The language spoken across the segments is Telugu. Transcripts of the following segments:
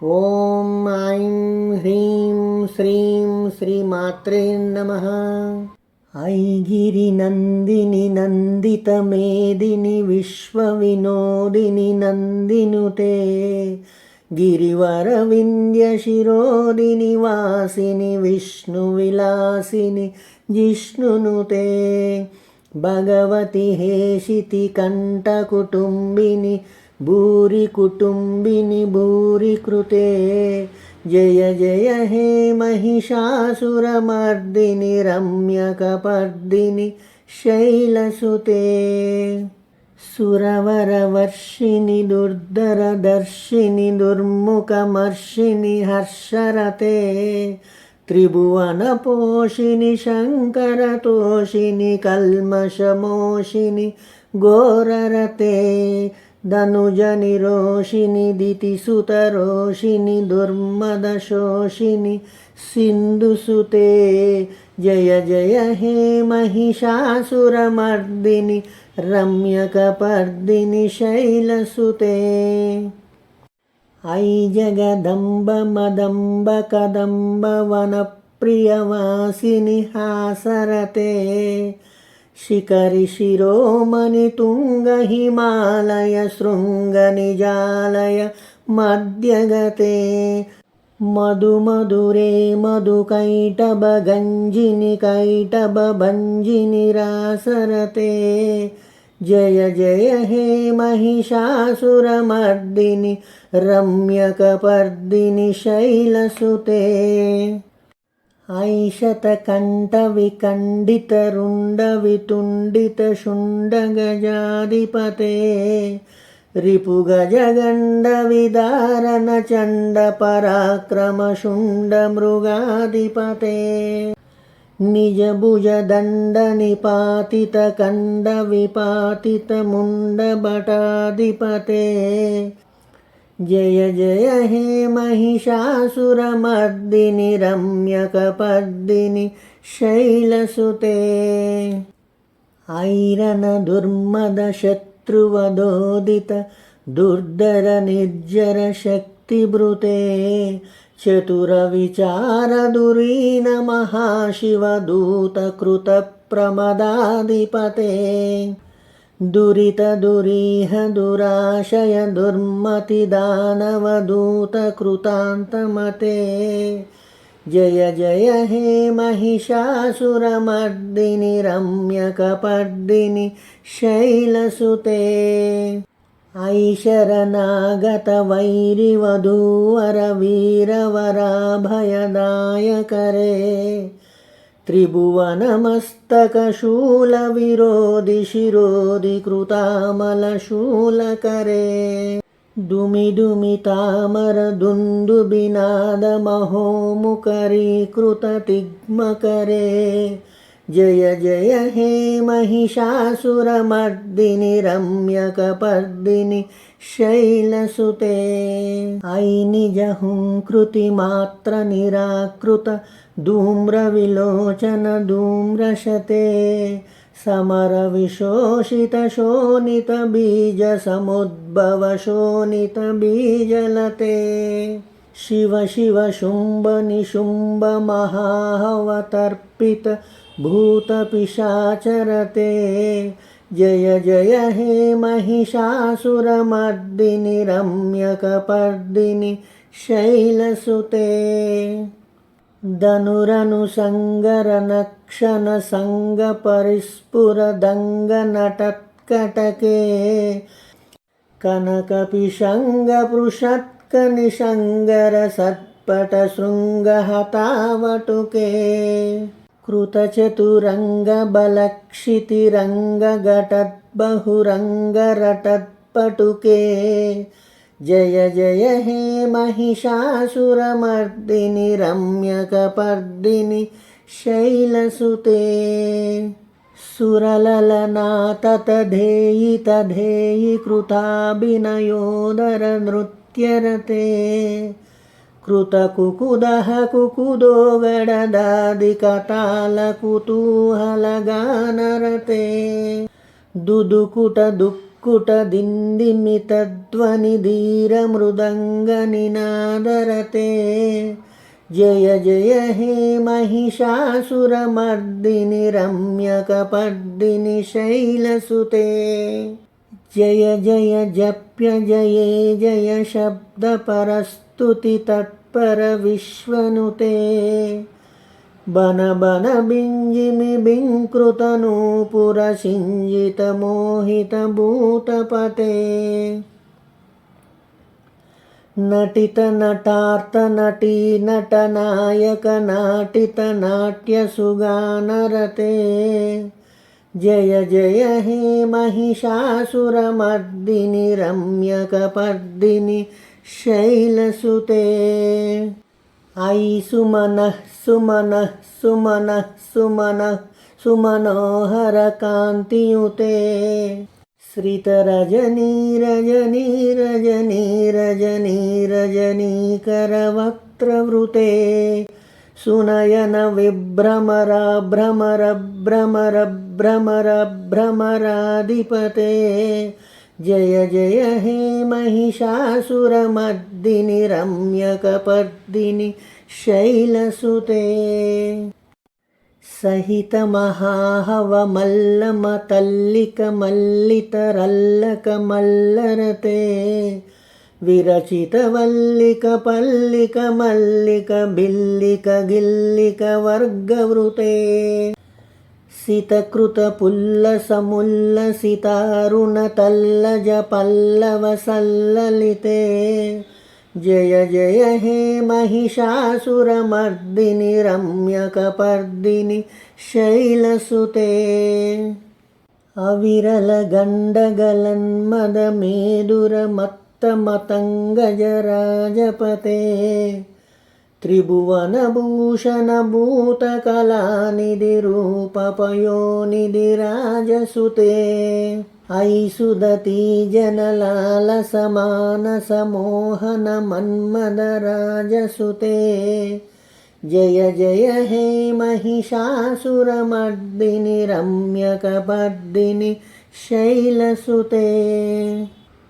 ఓం ఐం హ్రీం శ్రీం శ్రీమాత్రే నమ. ఐగిరి నందిని నందిత మేదిని విశ్వ వినోదిని నందినుతే గిరివర వింధ్య శిరోదిని వాసిని విష్ణు విలాసిని జిష్ణునుతే భగవతి హేషితి కంఠ కుటుంబిని भूरि कुटुम्बिनि भूरिकृते जय जय हे महिषासुरमर्दिनि रम्यकपर्दिनि शैलसुते सुरवरवर्षिणि दुर्धरदर्शिनि दुर्मुखमर्षिणि हर्षरते त्रिभुवनपोषिणि शङ्करतोषिनि कल्मषमोषिनि घोररते धनुजनिरोषिणि दितिसुतरोषिणि दुर्मदशोषिणि सिन्धुसुते जय जय हे महिषासुरमर्दिनि रम्यकपर्दिनि शैलसुते ऐ जगदम्ब मदम्ब कदम्ब वनप्रियवासिनि हासरते शिखरि शिरोमणि तुङ्गहिमालय शृङ्गनिजालय मध्यगते मधुमधुरे मधुकैटभगञ्जिनि कैटभञ्जिनि रासरते जय जय हे महिषासुरमर्दिनि रम्यकपर्दिनि शैलसुते ऐशतकण्ठविखण्डितरुण्डवितुण्डितशुण्डगजाधिपते रिपुगजगण्डविदारणचण्डपराक्रमशुण्डमृगाधिपते। निजभुजदण्डनिपातितकण्डविपातितमुण्डभटाधिपते जय जय हे महिषासुरमर्दिनि रम्यकपर्दिनि शैलसुते ऐरनदुर्मदशत्रुवदोदित दुर्धरनिर्जरशक्तिभृते चतुरविचारदुरीनमहाशिवदूतकृतप्रमदाधिपते दुरितदुरीह दुराशय दुर्मतिदानवदूतकृतान्तमते। जय जय हे महिषासुरमर्दिनि रम्यकपर्दिनि शैलसुते। ऐशरनागतवैरिवधूवरवीरवराभयदायकरे त्रिभुवनमस्तकशूलविरोधिशिरोधिकृतामलशूलकरे दुमिदुमितामरदुन्दुबिनादमहोमुकरीकृततिग्मकरे जय जय हे महिषासुरमर्दिनि रम्यकपर्दिनि शैलसुते ऐ निजहुङ्कृतिमात्रनिराकृत धूम्रविलोचन धूम्रशते समरविशोषितशोणितबीजसमुद्भवशोणितबीजलते शिव शिव शुम्भ निशुम्भ महाहवतर्पित भूतपिशाचरते जय जय हे महिषासुरमर्दिनि रम्यकपर्दिनि शैलसुते। धनुरनुसङ्गरनक्षणसङ्गपरिस्फुरदङ्गनटत्कटके कनकपिशङ्गपृषत्कनिशङ्गरसत्पटशृङ्गहतावटुके कृतचतुरङ्गबलक्षितिरङ्गघटद्बहुरङ्गरटत्पटुके जय जय हे महिषासुरमर्दिनि रम्यकपर्दिनि शैलसुते सुरललनाततधेयि तधेयि कृताभिनयोदरनृत्यरते कृतकुकुदः कुकुदो गडदादिकतालकुतूहलगानरते दुदुकुटदुःख కుటదిందిమి తద్వని ధీరమృదంగనినాదరతే జయ జయ హే మహిషాసురమర్దిని రమ్యకపర్దిని శైలసుతే జయ జయ జప్య జయే జయ శబ్దపరస్తుతి తత్పర విశ్వనుతే బనబన బింజిమి బింకృతనూపురసింజితమోహితభూతపతే నటిత నటార్థ నటీ నటనాయక నాటిత నాట్యసుగానరతే జయ జయ హే మహిషాసురమర్దిని రమ్యకపర్దిని శైలసుతే. अयि सुमनः सुमनः सुमनः सुमनः सुमनोहरकान्तियुते श्रितरजनी रजनी रजनी रजनी रजनीकरवक्त्रवृते सुनयन विभ्रमर भ्रमर भ्रमर भ्रमर भ्रमराधिपते जय जय हे महिषासुरमर्दिनि रम्यकपर्दिनि शैलसुते सहितमहाहवमल्लमतल्लिकमल्लितरल्लकमल्लरते विरचितवल्लिकपल्लिकमल्लिकबिल्लिकगिल्लिकवर्गवृते सितकृतपुल्लसमुल्लसितारुणतल्लजपल्लवसल्ललिते जय जय हे महिषासुरमर्दिनि रम्यकपर्दिनि शैलसुते अविरलगण्डगलन्मदमेदुरमत्तमतङ्गजराजपते त्रिभुवनभूषणभूतकलानिधिरूपपयोनिधिराजसुते अयि सुदती जनलालसमानसमोहनमन्मदराजसुते जय जय हे महिषासुरमर्दिनि रम्यकपर्दिनि शैलसुते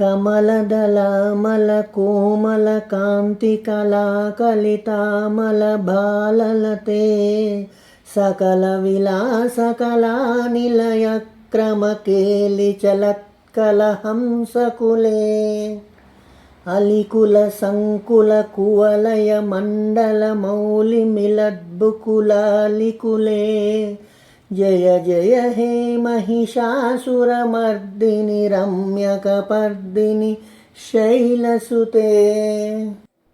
కమలదళమల కోమల కాంతి కళాకలితామల బాలలతే సకల విలాస విలాసకళా నిలయ క్రమ క్రమకేలి చలత్కల హంసకులే. అలికుల సంకుల కువలయ మండల మౌలి మిలద్బుకులాలికులే जय जय हे महिषासुरमर्दिनि रम्यकपर्दिनि शैलसुते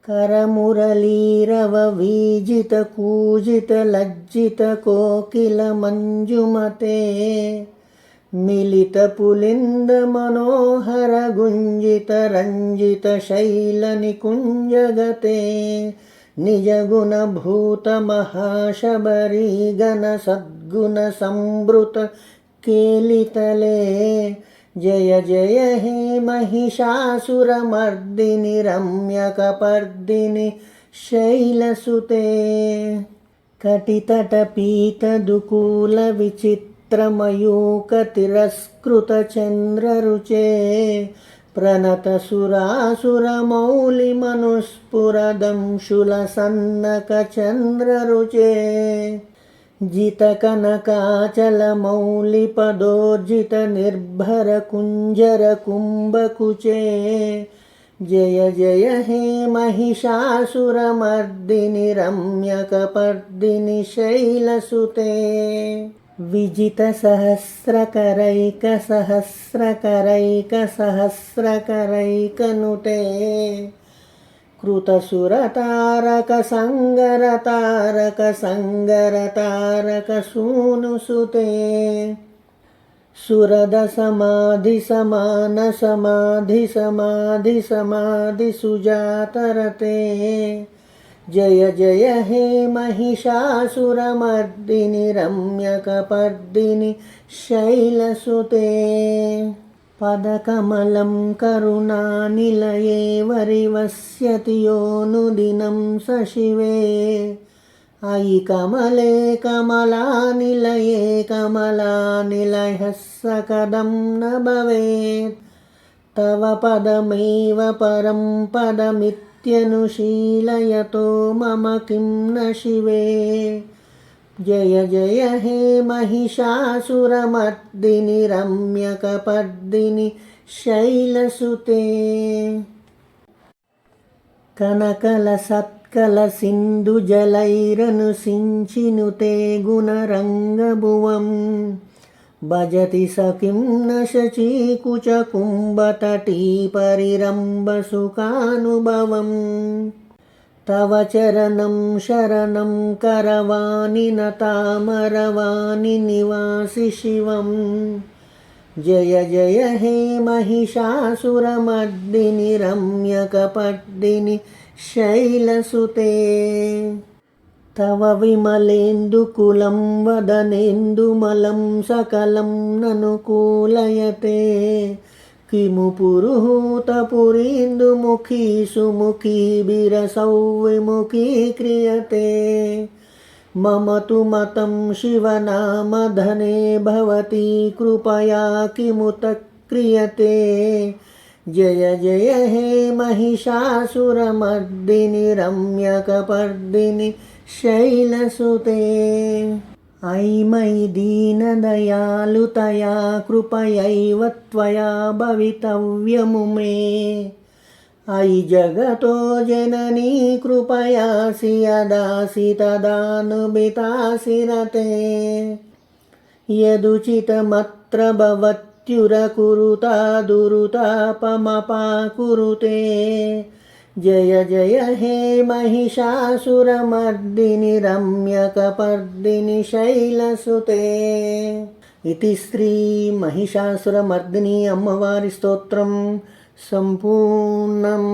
करमुरलीरववीजितकूजितलज्जितकोकिलमञ्जुमते मिलितपुलिन्दमनोहरगुञ्जितरञ्जितशैलनिकुञ्जगते నిజగుణ భూత మహాశబరీ గణ సద్గుణ సంభృత కేలితలే జయ జయ హే మహిషాసురమర్దిని రమ్యకపర్దిని శైలసుతే కటితట పీతదుకూల విచిత్రమయూక తిరస్కృత చంద్రరుచే प्रणतसुरासुरमौलिमनुस्फुरदंशुलसन्नकचन्द्ररुचे जितकनकाचलमौलिपदोर्जितनिर्भरकुञ्जरकुम्भकुचे जय जय हे महिषासुरमर्दिनि रम्यकपर्दिनि शैलसुते विजितसहस्रकरैकसहस्रकरैकसहस्रकरैकनुते कृतसुरतारकसङ्गरतारकसङ्गरतारकसूनुसुते। सुरदसमाधिसमानसमाधिसमाधिसमाधिसुजातरते। జయ జయ హే మహిషాసురమర్దిని రమ్యకపర్దిని శైలసుతే. పదకమలం కరుణానిలయే వరివస్యతి యోనుదినం సశివే అయి కమలే కమలానిలయే కమలానిలయ సకదం న భవేత్ తవ పదమైవ పరం పదమిత్ परं पदमित्यनुशीलयतो मम किं न शिवे जय जय हे महिषासुरमर्दिनि रम्यकपर्दिनि शैलसुते कनकलसत्कलसिन्धुजलैरनुसिञ्चिनुते गुणरङ्गभुवम् भजति स किं न शचीकुचकुम्भतटीपरिरम्बसुखानुभवम् तव चरणं शरणं करवाणि न तामरवाणि निवासि शिवम् जय जय हे महिषासुरमर्दिनि रम्यकपर्दिनि शैलसुते तव विमलेन्दुकुलं वदनेन्दुमलं सकलं ननुकूलयते किमु पुरुहूतपुरीन्दुमुखी सुमुखी विरसौ विमुखी क्रियते मम तु मतं शिवनामधने भवती कृपया किमुत क्रियते जय जय हे महिषासुरमर्दिनि रम्यकपर्दिनि शैलसुते अयि मयि दीनदयालुतया कृपयैव त्वया भवितव्यमु मे अयि जगतो जननी कृपयासि यदासि तदानुबितासि रते यदुचितमत्र भवत्युरकुरुता జయ జయ హే మహిషాసురమర్దిని రమ్యకపర్దిని శైలసుతే. ఇది శ్రీ మహిషాసురమర్దిని అమ్మవారి స్తోత్రం సంపూర్ణం.